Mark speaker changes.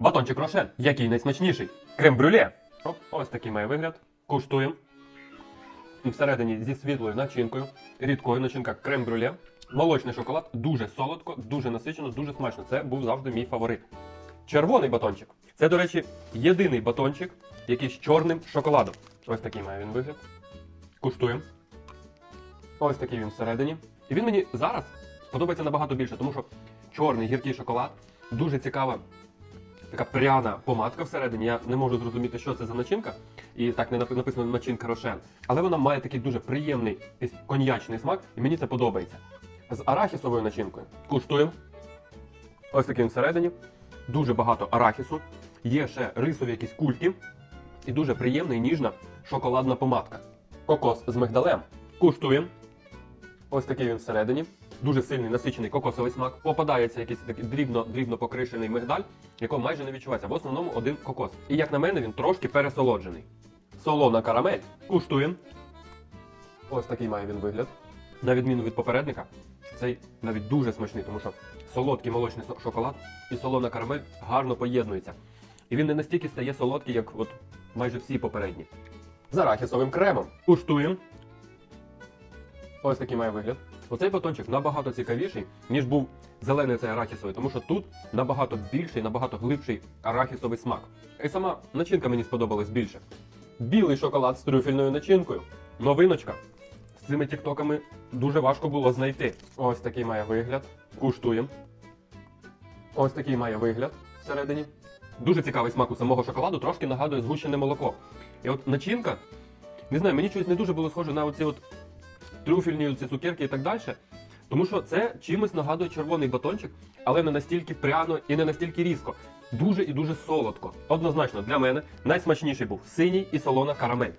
Speaker 1: Батончик Рошен. Який найсмачніший? Крем-брюле. Ось такий має вигляд. Куштуємо. Всередині зі світлою начинкою, рідкою начинка крем-брюле. Молочний шоколад дуже солодко, дуже насичено, дуже смачно. Це був завжди мій фаворит. Червоний батончик. Це, до речі, єдиний батончик, який з чорним шоколадом. Ось такий має він вигляд. Куштуємо. Ось такий він всередині. І він мені зараз подобається набагато більше, тому що чорний гіркий шоколад, дуже цікава така пряна помадка всередині. Я не можу зрозуміти, що це за начинка. І так не написано начинка Рошен. Але вона має такий дуже приємний коньячний смак, і мені це подобається. З арахісовою начинкою. Куштуємо. Ось таким всередині. Дуже багато арахісу. Є ще рисові якісь кульки. І дуже приємна і ніжна шоколадна помадка. Кокос з мигдалем. Куштуємо. Ось такий він всередині. Дуже сильний насичений кокосовий смак. Попадається якийсь такий дрібно, дрібно покришений мигдаль, якого майже не відчувається. В основному один кокос. І як на мене, він трошки пересолоджений. Солона карамель. Куштуємо. Ось такий має він вигляд. На відміну від попередника, цей навіть дуже смачний, тому що солодкий молочний шоколад і солона карамель гарно поєднуються. І він не настільки стає солодкий, як от майже всі попередні. З арахісовим кремом. Куштуємо. Ось такий має вигляд. Оцей батончик набагато цікавіший, ніж був зелений цей арахісовий, тому що тут набагато більший, набагато глибший арахісовий смак. І сама начинка мені сподобалась більше. Білий шоколад з трюфельною начинкою. Новиночка. З цими тіктоками дуже важко було знайти. Ось такий має вигляд. Куштуємо. Ось такий має вигляд всередині. Дуже цікавий смак у самого шоколаду, трошки нагадує згущене молоко. І от начинка, не знаю, мені щось не дуже було схоже на оці от трюфельні ці цукерки і так далі. Тому що це чимось нагадує червоний батончик, але не настільки пряно і не настільки різко. Дуже і дуже солодко. Однозначно, для мене найсмачніший був синій і солона карамель.